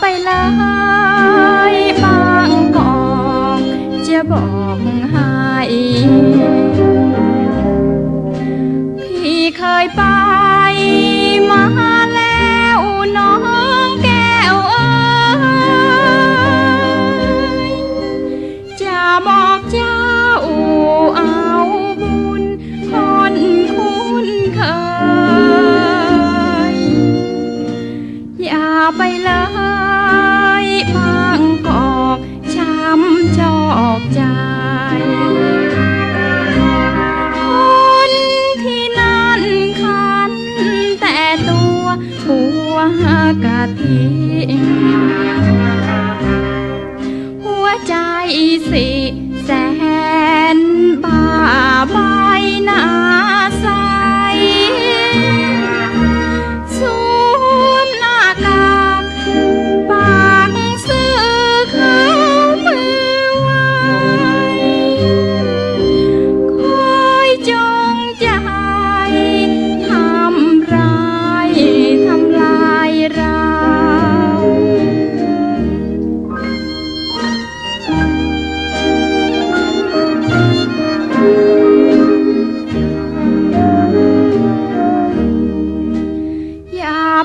ไปเลยบางกอกจะบอกให้ พี่เคยไปมาแล้วน้องแก้วเอ้ยจะบอก หัวใจสิ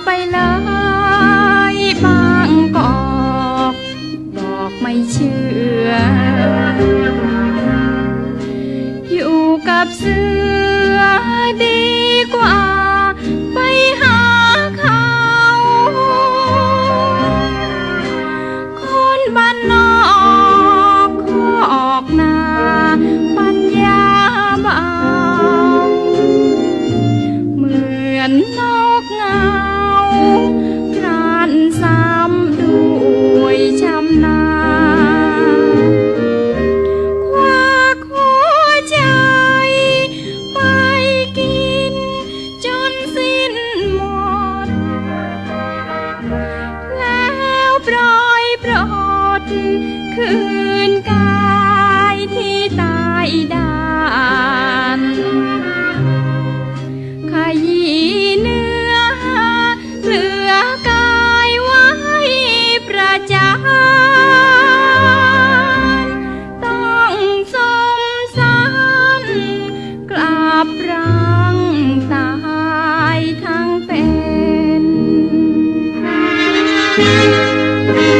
ไปเลยบางกอกบอกไม่เชื่อ อยู่กับเสือดีกว่า ไปหาเขา คนบ้านนอกขอกนาปัญญาเบาเหมือนนกเงา ครานซ้ำด้วยชำนาญคว้าหัวใจไปกินจนสิ้นหมด แล้วปล่อยปลดคืนกา thank you